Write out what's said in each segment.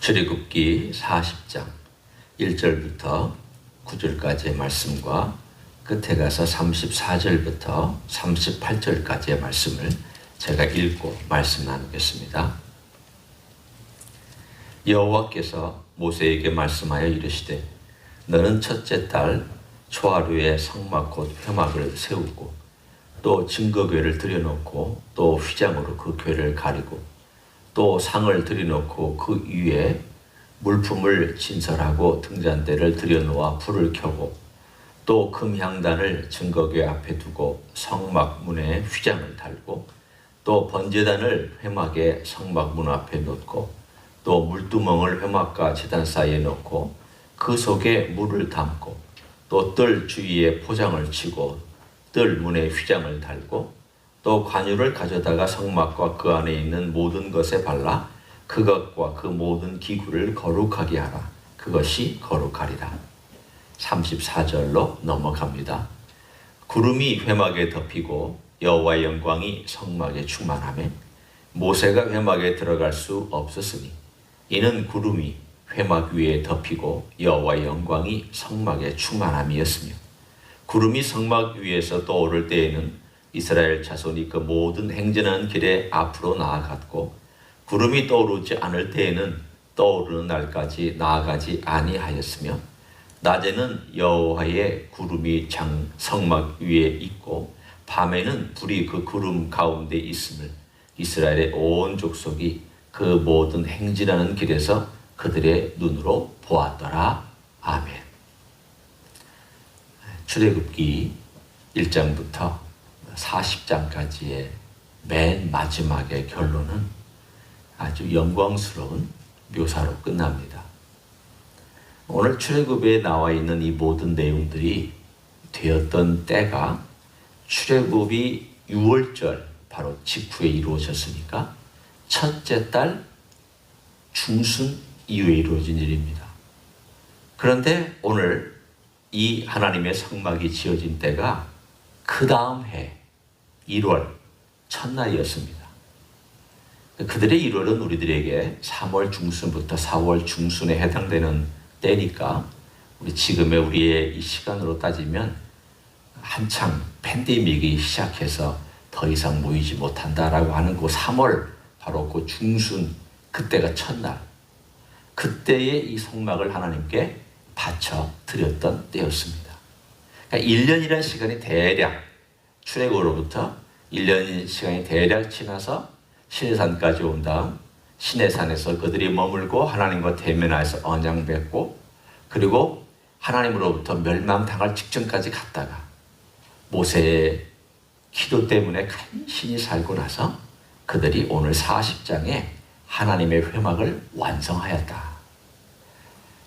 출애굽기 40장 1절부터 9절까지의 말씀과 끝에 가서 34절부터 38절까지의 말씀을 제가 읽고 말씀 나누겠습니다. 여호와께서 모세에게 말씀하여 이르시되 너는 첫째 달 초하루에 성막 곧 회막을 세우고 또 증거궤를 들여놓고 또 휘장으로 그 궤를 가리고 또 상을 들여놓고 그 위에 물품을 진설하고 등잔대를 들여놓아 불을 켜고 또 금향단을 증거궤 앞에 두고 성막 문에 휘장을 달고 또 번제단을 회막의 성막 문 앞에 놓고 또 물두멍을 회막과 제단 사이에 놓고 그 속에 물을 담고 또 뜰 주위에 포장을 치고 뜰 문에 휘장을 달고 또 관유를 가져다가 성막과 그 안에 있는 모든 것에 발라 그것과 그 모든 기구를 거룩하게 하라. 그것이 거룩하리라. 34절로 넘어갑니다. 구름이 회막에 덮이고 여호와의 영광이 성막에 충만하며 모세가 회막에 들어갈 수 없었으니 이는 구름이 회막 위에 덮이고 여호와의 영광이 성막에 충만함이었으며 구름이 성막 위에서 떠오를 때에는 이스라엘 자손이 그 모든 행진하는 길에 앞으로 나아갔고 구름이 떠오르지 않을 때에는 떠오르는 날까지 나아가지 아니하였으며 낮에는 여호와의 구름이 장 성막 위에 있고 밤에는 불이 그 구름 가운데 있음을 이스라엘의 온 족속이 그 모든 행진하는 길에서 그들의 눈으로 보았더라. 아멘. 출애굽기 1장부터 40장까지의 맨 마지막의 결론은 아주 영광스러운 묘사로 끝납니다. 오늘 출애굽에 나와 있는 이 모든 내용들이 되었던 때가 출애굽이 6월절 바로 직후에 이루어졌으니까 첫째 달 중순 이후에 이루어진 일입니다. 그런데 오늘 이 하나님의 성막이 지어진 때가 그 다음 해 1월 첫날이었습니다. 그들의 1월은 우리들에게 3월 중순부터 4월 중순에 해당되는 때니까 우리 지금의 우리의 이 시간으로 따지면 한창 팬데믹이 시작해서 더 이상 모이지 못한다라고 하는 그 3월 바로 그 중순 그때가 첫날 그때의 이 성막을 하나님께 바쳐 드렸던 때였습니다. 그러니까 1년이라는 시간이 대략 출애굽으로부터 1년 시간이 대략 지나서 시내산까지 온 다음 시내산에서 그들이 머물고 하나님과 대면하여서 언양 맺고 그리고 하나님으로부터 멸망당할 직전까지 갔다가 모세의 기도 때문에 간신히 살고 나서 그들이 오늘 40장에 하나님의 회막을 완성하였다.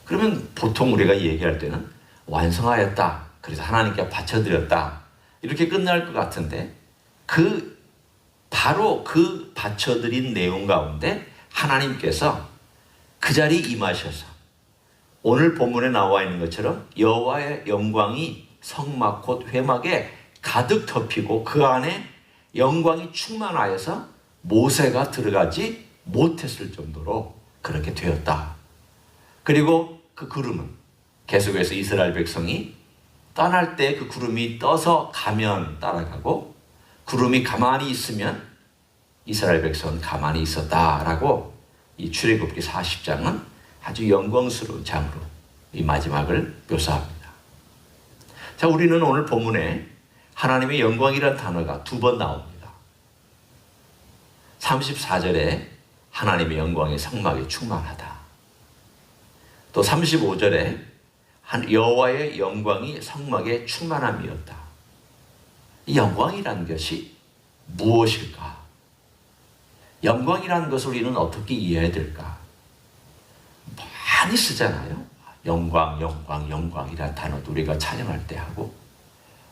그러면 보통 우리가 얘기할 때는 완성하였다. 그래서 하나님께 바쳐드렸다. 이렇게 끝날 것 같은데 그 바로 그 바쳐드린 내용 가운데 하나님께서 그 자리에 임하셔서 오늘 본문에 나와 있는 것처럼 여호와의 영광이 성막 곧 회막에 가득 덮이고 그 안에 영광이 충만하여서 모세가 들어가지 못했을 정도로 그렇게 되었다. 그리고 그 구름은 계속해서 이스라엘 백성이 떠날 때 그 구름이 떠서 가면 따라가고 구름이 가만히 있으면 이스라엘 백성은 가만히 있었다라고 이 출애굽기 40장은 아주 영광스러운 장으로 이 마지막을 묘사합니다. 자, 우리는 오늘 본문에 하나님의 영광이라는 단어가 두 번 나옵니다. 34절에 하나님의 영광의 성막이 충만하다. 또 35절에 여호와의 영광이 성막에 충만함이었다. 이 영광이라는 것이 무엇일까? 영광이라는 것을 우리는 어떻게 이해해야 될까? 많이 쓰잖아요. 영광, 영광, 영광이라는 단어도 우리가 찬양할 때 하고,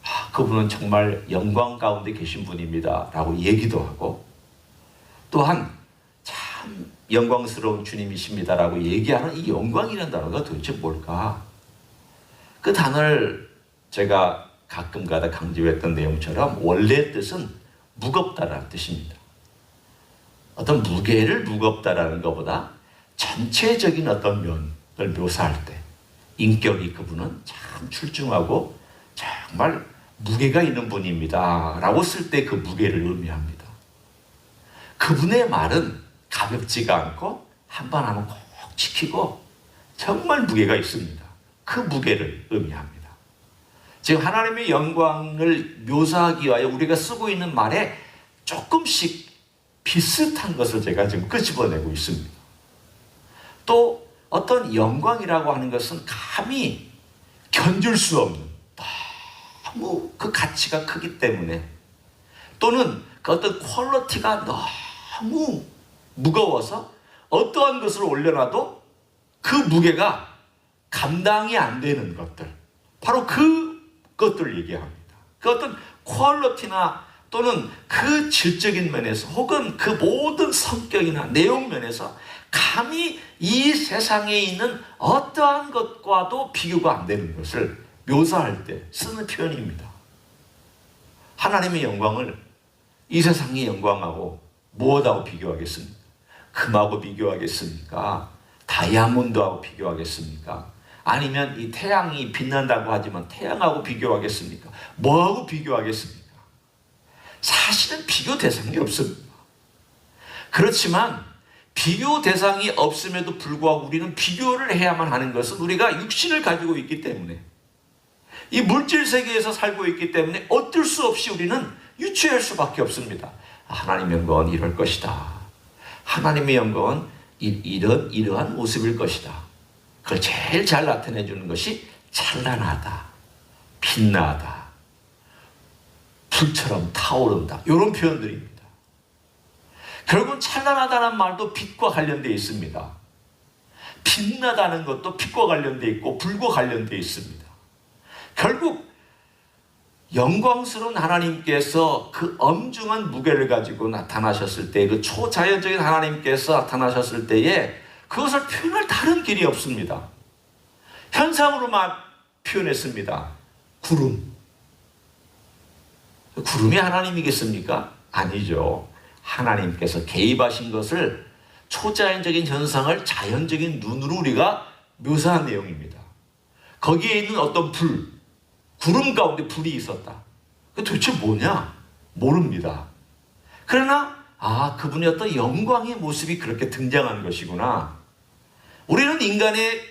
아, 그분은 정말 영광 가운데 계신 분입니다. 라고 얘기도 하고, 또한 참 영광스러운 주님이십니다 라고 얘기하는 이 영광이라는 단어가 도대체 뭘까? 그 단어를 제가 가끔 가다 강조했던 내용처럼 원래 뜻은 무겁다라는 뜻입니다. 어떤 무게를 무겁다라는 것보다 전체적인 어떤 면을 묘사할 때 인격이 그분은 참 출중하고 정말 무게가 있는 분입니다. 라고 쓸 때 그 무게를 의미합니다. 그분의 말은 가볍지가 않고 한 번 하면 꼭 지키고 정말 무게가 있습니다. 그 무게를 의미합니다. 지금 하나님의 영광을 묘사하기 위하여 우리가 쓰고 있는 말에 조금씩 비슷한 것을 제가 지금 끄집어내고 있습니다. 또 어떤 영광이라고 하는 것은 감히 견줄 수 없는 너무 그 가치가 크기 때문에 또는 그 어떤 퀄러티가 너무 무거워서 어떠한 것을 올려놔도 그 무게가 감당이 안 되는 것들 바로 그 것들을 얘기합니다. 그 어떤 퀄러티나 또는 그 질적인 면에서 혹은 그 모든 성격이나 내용 면에서 감히 이 세상에 있는 어떠한 것과도 비교가 안 되는 것을 묘사할 때 쓰는 표현입니다. 하나님의 영광을 이 세상의 영광하고 무엇하고 비교하겠습니까? 금하고 비교하겠습니까? 다이아몬드하고 비교하겠습니까? 아니면 이 태양이 빛난다고 하지만 태양하고 비교하겠습니까? 뭐하고 비교하겠습니까? 사실은 비교 대상이 없습니다. 그렇지만 비교 대상이 없음에도 불구하고 우리는 비교를 해야만 하는 것은 우리가 육신을 가지고 있기 때문에 이 물질 세계에서 살고 있기 때문에 어쩔 수 없이 우리는 유추할 수밖에 없습니다. 하나님의 영광은 이럴 것이다. 하나님의 영광은 이런 이러한 모습일 것이다. 그걸 제일 잘 나타내 주는 것이 찬란하다, 빛나다, 불처럼 타오른다. 이런 표현들입니다. 결국 찬란하다는 말도 빛과 관련되어 있습니다. 빛나다는 것도 빛과 관련되어 있고 불과 관련되어 있습니다. 결국 영광스러운 하나님께서 그 엄중한 무게를 가지고 나타나셨을 때, 그 초자연적인 하나님께서 나타나셨을 때에 그것을 표현할 다른 길이 없습니다. 현상으로만 표현했습니다. 구름. 구름이 하나님이겠습니까? 아니죠. 하나님께서 개입하신 것을 초자연적인 현상을 자연적인 눈으로 우리가 묘사한 내용입니다. 거기에 있는 어떤 불, 구름 가운데 불이 있었다. 그 도대체 뭐냐? 모릅니다. 그러나 아 그분의 어떤 영광의 모습이 그렇게 등장한 것이구나. 우리는 인간의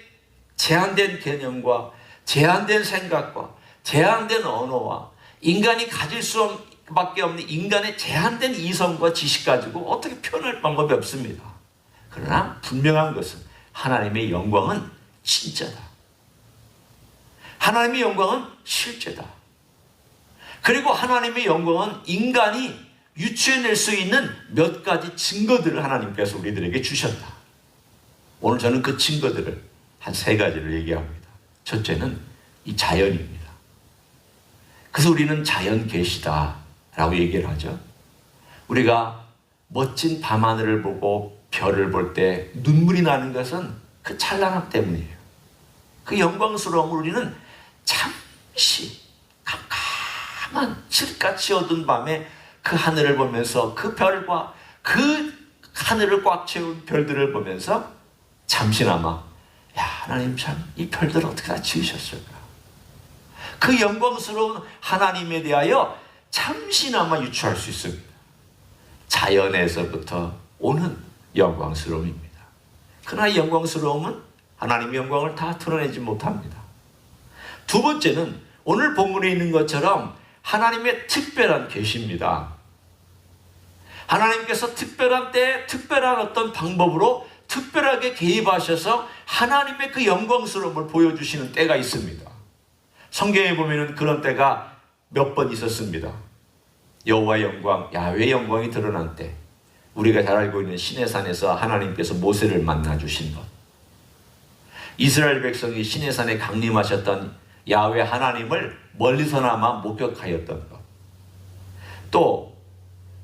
제한된 개념과 제한된 생각과 제한된 언어와 인간이 가질 수밖에 없는 인간의 제한된 이성과 지식 가지고 어떻게 표현할 방법이 없습니다. 그러나 분명한 것은 하나님의 영광은 진짜다. 하나님의 영광은 실제다. 그리고 하나님의 영광은 인간이 유추해낼 수 있는 몇 가지 증거들을 하나님께서 우리들에게 주셨다. 오늘 저는 그 증거들을 한 세 가지를 얘기합니다. 첫째는 이 자연입니다. 그래서 우리는 자연 계시다라고 얘기를 하죠. 우리가 멋진 밤하늘을 보고 별을 볼 때 눈물이 나는 것은 그 찬란함 때문이에요. 그 영광스러움을 우리는 잠시 깜깜한 칠같이 어두운 밤에 그 하늘을 보면서 그 별과 그 하늘을 꽉 채운 별들을 보면서 잠시나마 야 하나님 참 이 별들 어떻게 다 지으셨을까? 그 영광스러운 하나님에 대하여 잠시나마 유추할 수 있습니다. 자연에서부터 오는 영광스러움입니다. 그러나 영광스러움은 하나님의 영광을 다 드러내지 못합니다. 두 번째는 오늘 본문에 있는 것처럼 하나님의 특별한 계십니다. 하나님께서 특별한 때 특별한 어떤 방법으로 특별하게 개입하셔서 하나님의 그 영광스러움을 보여주시는 때가 있습니다. 성경에 보면은 그런 때가 몇 번 있었습니다. 여호와 영광, 야훼 영광이 드러난 때, 우리가 잘 알고 있는 시내산에서 하나님께서 모세를 만나 주신 것, 이스라엘 백성이 시내산에 강림하셨던 야외 하나님을 멀리서나마 목격하였던 것. 또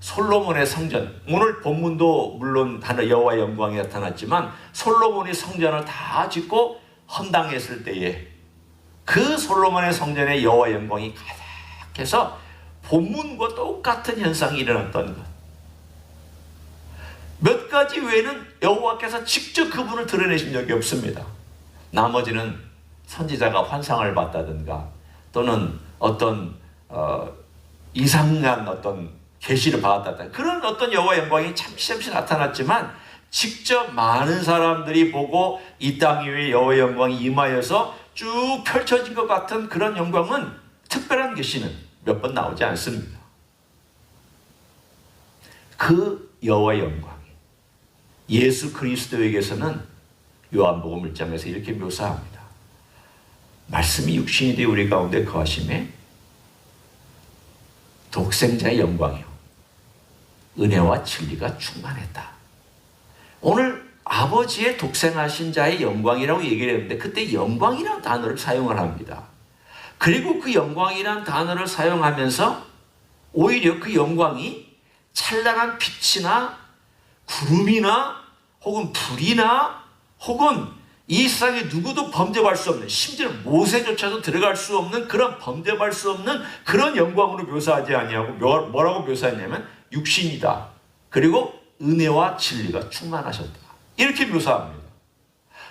솔로몬의 성전 오늘 본문도 물론 여호와의 영광이 나타났지만 솔로몬이 성전을 다 짓고 헌당했을 때에 그 솔로몬의 성전에 여호와의 영광이 가득해서 본문과 똑같은 현상이 일어났던 것. 몇 가지 외에는 여호와께서 직접 그분을 드러내신 적이 없습니다. 나머지는 선지자가 환상을 봤다든가 또는 어떤 어, 이상한 어떤 계시를 받았다 그런 어떤 여호와 영광이 잠시 잠시 나타났지만 직접 많은 사람들이 보고 이 땅 위에 여호와 영광이 임하여서 쭉 펼쳐진 것 같은 그런 영광은 특별한 계시는 몇 번 나오지 않습니다. 그 여호와 영광이 예수 그리스도에게서는 요한복음 1장에서 이렇게 묘사합니다. 말씀이 육신이 되어 우리 가운데 거하심에 독생자의 영광이요 은혜와 진리가 충만했다. 오늘 아버지의 독생하신 자의 영광이라고 얘기를 했는데 그때 영광이라는 단어를 사용을 합니다. 그리고 그 영광이라는 단어를 사용하면서 오히려 그 영광이 찬란한 빛이나 구름이나 혹은 불이나 혹은 이 세상에 누구도 범접할 수 없는 심지어 모세조차도 들어갈 수 없는 그런 범접할 수 없는 그런 영광으로 묘사하지 아니하고 뭐라고 묘사했냐면 육신이다. 그리고 은혜와 진리가 충만하셨다. 이렇게 묘사합니다.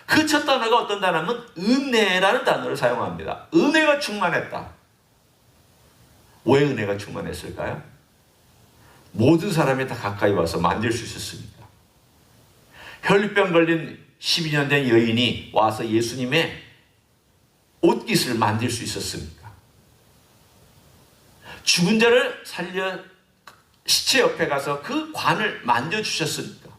그 첫 단어가 어떤 단어면 은혜라는 단어를 사용합니다. 은혜가 충만했다. 왜 은혜가 충만했을까요? 모든 사람이 다 가까이 와서 만질 수 있었습니다. 혈류병 걸린 12년 된 여인이 와서 예수님의 옷깃을 만질 수 있었습니까? 죽은 자를 살려 시체 옆에 가서 그 관을 만져주셨습니까?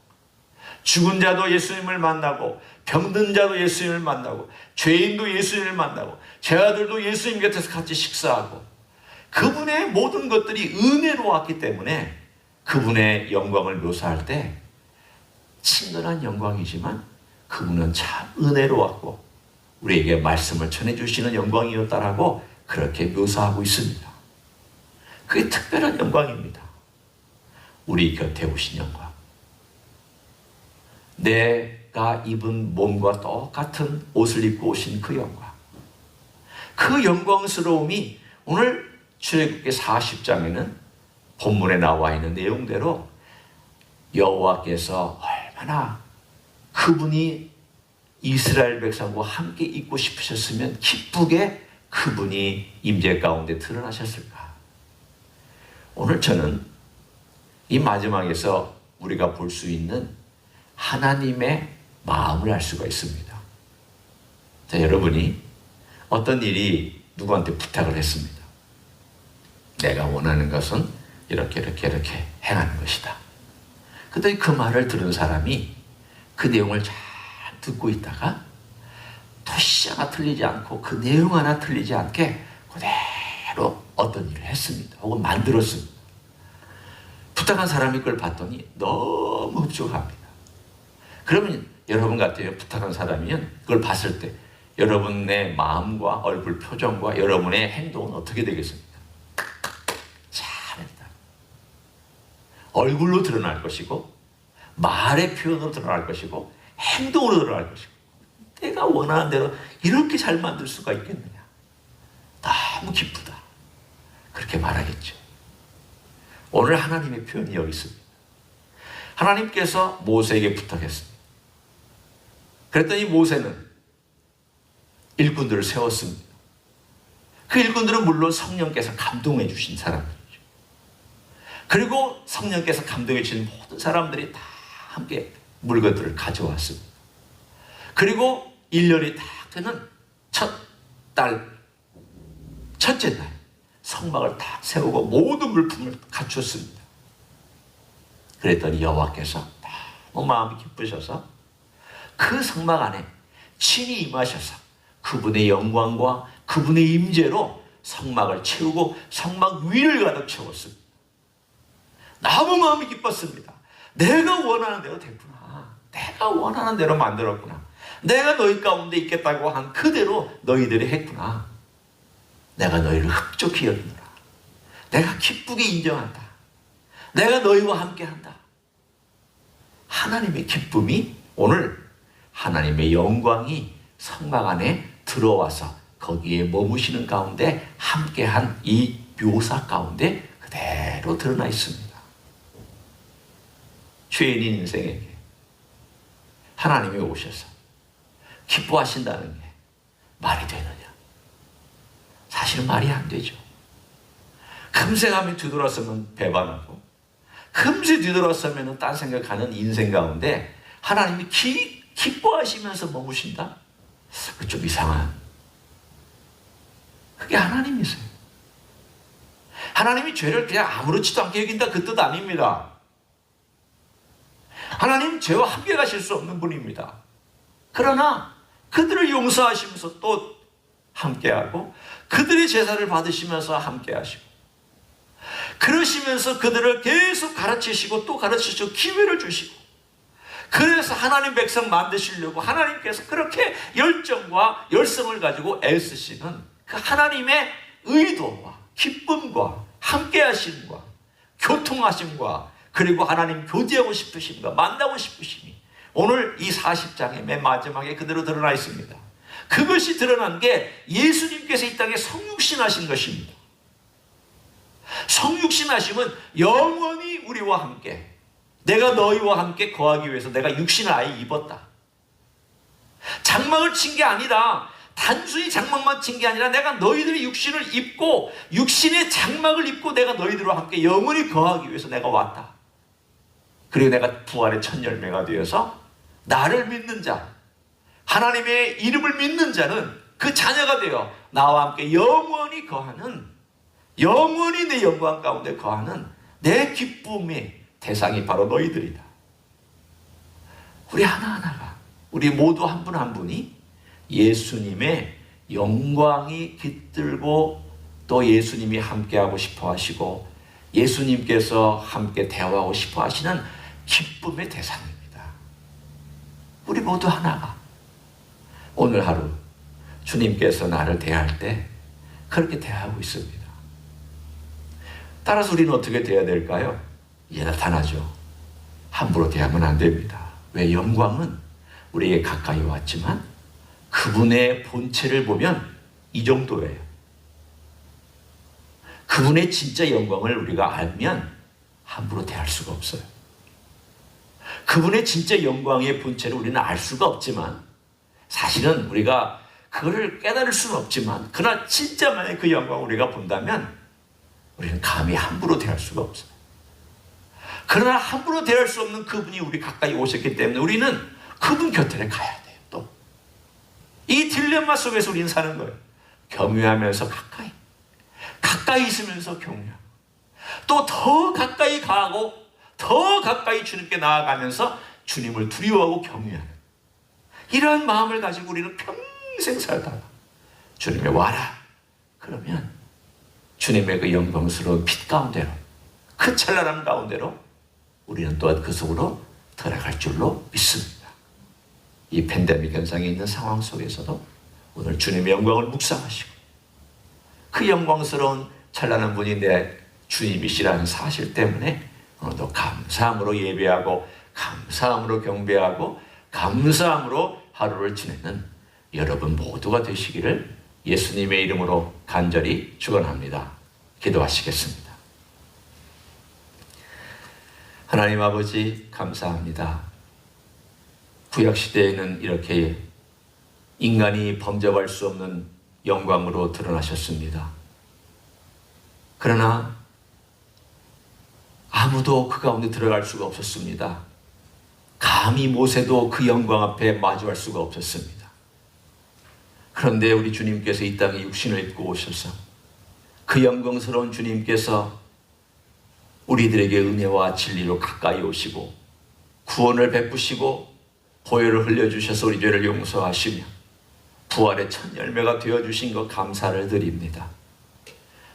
죽은 자도 예수님을 만나고 병든 자도 예수님을 만나고 죄인도 예수님을 만나고 제아들도 예수님 곁에서 같이 식사하고 그분의 모든 것들이 은혜로 왔기 때문에 그분의 영광을 묘사할 때 친근한 영광이지만 그분은 참 은혜로웠고 우리에게 말씀을 전해주시는 영광이었다라고 그렇게 묘사하고 있습니다. 그게 특별한 영광입니다. 우리 곁에 오신 영광. 내가 입은 몸과 똑같은 옷을 입고 오신 그 영광. 그 영광스러움이 오늘 출애굽기 40장에는 본문에 나와 있는 내용대로 여호와께서 얼마나 그분이 이스라엘 백성과 함께 있고 싶으셨으면 기쁘게 그분이 임재 가운데 드러나셨을까? 오늘 저는 이 마지막에서 우리가 볼 수 있는 하나님의 마음을 알 수가 있습니다. 자, 여러분이 어떤 일이 누구한테 부탁을 했습니다. 내가 원하는 것은 이렇게 이렇게 이렇게 행하는 것이다. 그랬더니 그 말을 들은 사람이 그 내용을 잘 듣고 있다가 토시 하나 틀리지 않고 그 내용 하나 틀리지 않게 그대로 어떤 일을 했습니다. 혹은 만들었습니다. 부탁한 사람이 그걸 봤더니 너무 흡족합니다. 그러면 여러분 같아요. 부탁한 사람이면 그걸 봤을 때 여러분의 마음과 얼굴 표정과 여러분의 행동은 어떻게 되겠습니까? 잘했다. 얼굴로 드러날 것이고 말의 표현으로 드러날 것이고 행동으로 드러날 것이고 내가 원하는 대로 이렇게 잘 만들 수가 있겠느냐. 너무 기쁘다. 그렇게 말하겠죠. 오늘 하나님의 표현이 여기 있습니다. 하나님께서 모세에게 부탁했습니다. 그랬더니 모세는 일꾼들을 세웠습니다. 그 일꾼들은 물론 성령께서 감동해 주신 사람들이죠. 그리고 성령께서 감동해 주신 모든 사람들이 다 함께 물건들을 가져왔습니다. 그리고 1년이 딱 되는 첫 달, 첫째 날, 성막을 딱 세우고 모든 물품을 갖췄습니다. 그랬더니 여호와께서 너무 마음이 기쁘셔서 그 성막 안에 친히 임하셔서 그분의 영광과 그분의 임재로 성막을 채우고 성막 위를 가득 채웠습니다. 너무 마음이 기뻤습니다. 내가 원하는 대로 됐구나. 내가 원하는 대로 만들었구나. 내가 너희 가운데 있겠다고 한 그대로 너희들이 했구나. 내가 너희를 흡족히 여기노라. 내가 기쁘게 인정한다. 내가 너희와 함께 한다. 하나님의 기쁨이 오늘 하나님의 영광이 성막 안에 들어와서 거기에 머무시는 가운데 함께한 이 묘사 가운데 그대로 드러나 있습니다. 죄인인 인생에게 하나님이 오셔서 기뻐하신다는 게 말이 되느냐? 사실은 말이 안 되죠. 금세 가면 뒤돌아서면 배반하고, 금세 뒤돌아서면 딴 생각하는 인생 가운데 하나님이 기, 기뻐하시면서 머무신다? 그좀 이상한. 그게 하나님이세요. 하나님이 죄를 그냥 아무렇지도 않게 여긴다 그 뜻 아닙니다. 하나님 죄와 함께 가실 수 없는 분입니다. 그러나 그들을 용서하시면서 또 함께하고 그들의 제사를 받으시면서 함께하시고 그러시면서 그들을 계속 가르치시고 또 가르치시고 기회를 주시고 그래서 하나님 백성 만드시려고 하나님께서 그렇게 열정과 열성을 가지고 애쓰시는 그 하나님의 의도와 기쁨과 함께하심과 교통하심과 그리고 하나님 교제하고 싶으심과 만나고 싶으심이 오늘 이 40장의 맨 마지막에 그대로 드러나 있습니다. 그것이 드러난 게 예수님께서 이 땅에 성육신하신 것입니다. 성육신하심은 영원히 우리와 함께 내가 너희와 함께 거하기 위해서 내가 육신을 아예 입었다. 장막을 친 게 아니라 단순히 장막만 친 게 아니라 내가 너희들의 육신을 입고 육신의 장막을 입고 내가 너희들과 함께 영원히 거하기 위해서 내가 왔다. 그리고 내가 부활의 첫 열매가 되어서 나를 믿는 자, 하나님의 이름을 믿는 자는 그 자녀가 되어 나와 함께 영원히 거하는 영원히 내 영광 가운데 거하는 내 기쁨의 대상이 바로 너희들이다. 우리 하나하나가 우리 모두 한 분한 분이 예수님의 영광이 깃들고 또 예수님이 함께하고 싶어 하시고 예수님께서 함께 대화하고 싶어 하시는 기쁨의 대상입니다. 우리 모두 하나가 오늘 하루 주님께서 나를 대할 때 그렇게 대하고 있습니다. 따라서 우리는 어떻게 대해야 될까요? 이제 나타나죠. 함부로 대하면 안 됩니다. 왜 영광은 우리에게 가까이 왔지만 그분의 본체를 보면 이 정도예요. 그분의 진짜 영광을 우리가 알면 함부로 대할 수가 없어요. 그분의 진짜 영광의 본체를 우리는 알 수가 없지만 사실은 우리가 그거를 깨달을 수는 없지만 그러나 진짜 만약 그 영광을 우리가 본다면 우리는 감히 함부로 대할 수가 없어요. 그러나 함부로 대할 수 없는 그분이 우리 가까이 오셨기 때문에 우리는 그분 곁에 가야 돼요. 또. 이 딜레마 속에서 우리는 사는 거예요. 경유하면서 가까이. 가까이 있으면서 경유. 또더 가까이 가고 더 가까이 주님께 나아가면서 주님을 두려워하고 경유하는 이러한 마음을 가지고 우리는 평생 살다가 주님의 와라. 그러면 주님의 그 영광스러운 빛 가운데로 그 찬란함 가운데로 우리는 또한 그 속으로 들어갈 줄로 믿습니다. 이 팬데믹 현상이 있는 상황 속에서도 오늘 주님의 영광을 묵상하시고 그 영광스러운 찬란한 내 주님이시라는 사실 때문에 오늘도 감사함으로 예배하고 감사함으로 경배하고 감사함으로 하루를 지내는 여러분 모두가 되시기를 예수님의 이름으로 간절히 축원합니다. 기도하시겠습니다. 하나님 아버지 감사합니다. 구약 시대에는 이렇게 인간이 범접할 수 없는 영광으로 드러나셨습니다. 그러나 아무도 그 가운데 들어갈 수가 없었습니다. 감히 모세도 그 영광 앞에 마주할 수가 없었습니다. 그런데 우리 주님께서 이 땅에 육신을 입고 오셔서 그 영광스러운 주님께서 우리들에게 은혜와 진리로 가까이 오시고 구원을 베푸시고 보혈을 흘려주셔서 우리 죄를 용서하시며 부활의 첫 열매가 되어 주신 것 감사를 드립니다.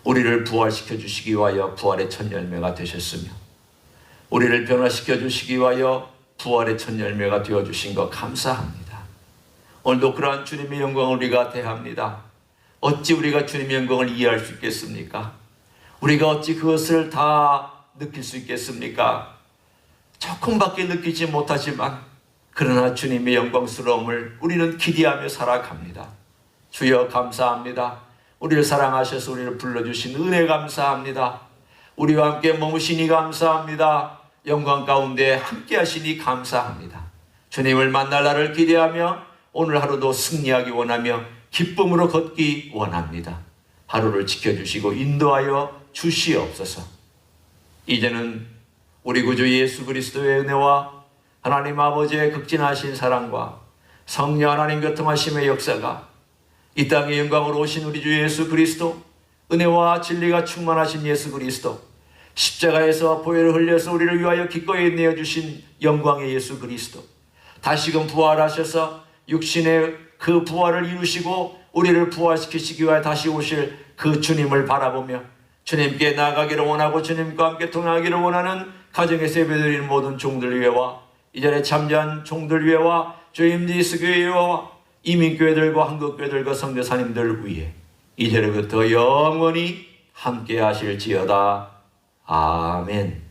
우리를 부활시켜 주시기 위하여 부활의 첫 열매가 되셨으며 우리를 변화시켜 주시기 위하여 부활의 첫 열매가 되어 주신 것 감사합니다. 오늘도 그러한 주님의 영광을 우리가 대합니다. 어찌 우리가 주님의 영광을 이해할 수 있겠습니까? 우리가 어찌 그것을 다 느낄 수 있겠습니까? 조금밖에 느끼지 못하지만 그러나 주님의 영광스러움을 우리는 기대하며 살아갑니다. 주여 감사합니다. 우리를 사랑하셔서 우리를 불러주신 은혜 감사합니다. 우리와 함께 머무시니 감사합니다. 영광 가운데 함께 하시니 감사합니다. 주님을 만날 날을 기대하며 오늘 하루도 승리하기 원하며 기쁨으로 걷기 원합니다. 하루를 지켜주시고 인도하여 주시옵소서. 이제는 우리 구주 예수 그리스도의 은혜와 하나님 아버지의 극진하신 사랑과 성령 하나님 교통하심의 역사가 이 땅의 영광으로 오신 우리 주 예수 그리스도 은혜와 진리가 충만하신 예수 그리스도 십자가에서 보혈을 흘려서 우리를 위하여 기꺼이 내어주신 영광의 예수 그리스도 다시금 부활하셔서 육신의 그 부활을 이루시고 우리를 부활시키시기 위하여 다시 오실 그 주님을 바라보며 주님께 나아가기를 원하고 주님과 함께 동행하기를 원하는 가정에서 예배드리는 모든 종들 위해와 이 자리에 참여한 종들 위해와 주임지스 교회 위해와 이민교회들과 한국교회들과 성교사님들 위해 이제부터 영원히 함께 하실지어다. 아멘.